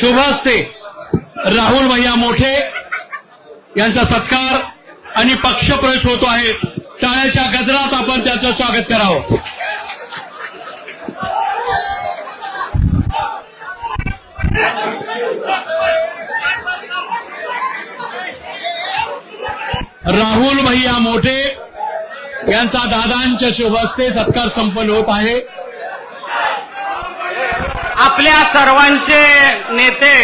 शुभहस्ते राहुल भैया मोठे यांचा सत्कार आणि पक्षप्रवेश होतो आहे. टाळ्याच्या गजरात आपण त्याचं स्वागत करावं. राहुल भैया मोठे यांचा दादांच्या शुभहस्ते सत्कार संपन्न होत आहे. आपल्या सर्वांचे नेते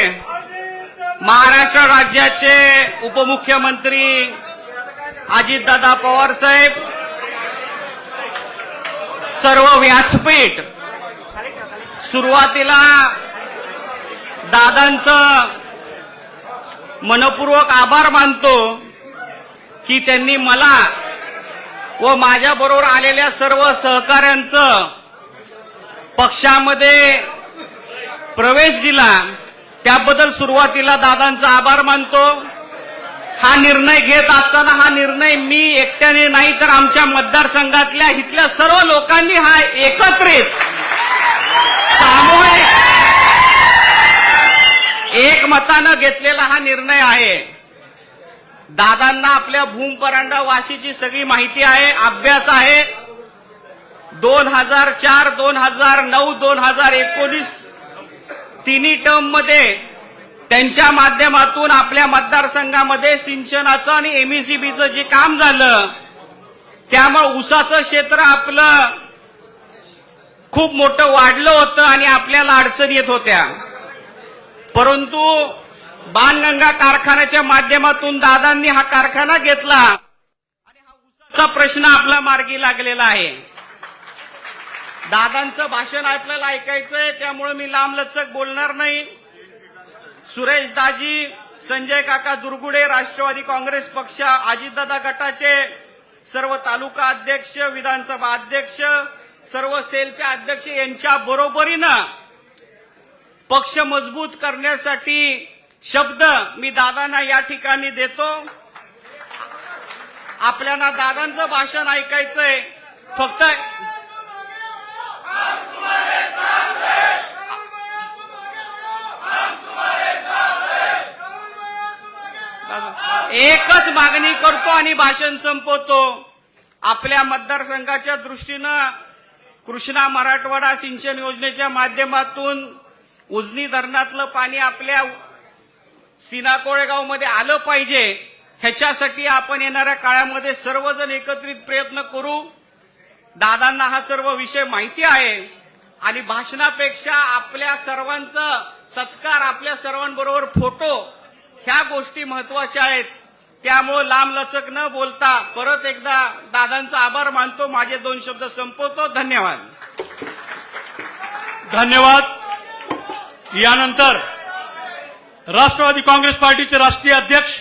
महाराष्ट्र राज्याचे उपमुख्यमंत्री अजितदादा पवार साहेब सर्व व्यासपीठ. सुरुवातीला दादांचं मनपूर्वक आभार मानतो की त्यांनी मला व माझ्याबरोबर आलेल्या सर्व सहकाऱ्यांचं पक्षामध्ये प्रवेश दिला. त्याबद्दल सुरुवातीला दादांचा आभार मानतो. हा निर्णय घेत असताना हा निर्णय मी एकट्याने नाही तर आमच्या मतदारसंघातल्या इथल्या सर्व लोकांनी हा एकत्रित सामूहिक एक मतानं घेतलेला हा निर्णय आहे. दादांना आपल्या भूमपरांडा वाशीची सगळी माहिती आहे अभ्यास आहे. दोन हजार चार दोन हजार नऊ दोन हजार एकोणीस तिन्ही टर्ममध्ये त्यांच्या माध्यमातून आपल्या मतदारसंघामध्ये सिंचनाचं आणि एमईसीबीचं जे काम झालं त्यामुळे ऊसाचं क्षेत्र आपलं खूप मोठं वाढलं होतं आणि आपल्याला अडचण येत होत्या. परंतु बाणगंगा कारखान्याच्या माध्यमातून दादांनी हा कारखाना घेतला आणि हा ऊसाचा प्रश्न आपला मार्गी लागलेला आहे. दादांचं भाषण आपल्याला ऐकायचंय त्यामुळे मी लांबलचक बोलणार नाही. सुरेश दाजी संजय काका दुर्गुडे राष्ट्रवादी काँग्रेस पक्ष अजितदादा गटाचे सर्व तालुका अध्यक्ष विधानसभा अध्यक्ष सर्व सेलचे अध्यक्ष यांच्या बरोबरीनं पक्ष मजबूत करण्यासाठी शब्द मी दादांना या ठिकाणी देतो. आपल्याला दादांचं भाषण ऐकायचंय. फक्त एकच मागणी करतो आणि भाषण संपवतो. आपल्या मतदारसंघाच्या दृष्टीनं कृष्णा मराठवाडा सिंचन योजनेच्या माध्यमातून उजनी धरणातलं पाणी आपल्या सीना कोळेगावमध्ये आलं पाहिजे. ह्याच्यासाठी आपण येणाऱ्या काळामध्ये सर्वजण एकत्रित प्रयत्न करू. दादांना हा सर्व विषय माहिती आहे. आणि भाषणापेक्षा आपल्या सर्वांचं सत्कार आपल्या सर्वांबरोबर फोटो ह्या गोष्टी महत्त्वाच्या आहेत. त्यामुळं लांबलचक न बोलता परत एकदा दादांचा आभार मानतो. माझे दोन शब्द संपवतो. धन्यवाद. धन्यवाद. यानंतर राष्ट्रवादी काँग्रेस पार्टीचे राष्ट्रीय अध्यक्ष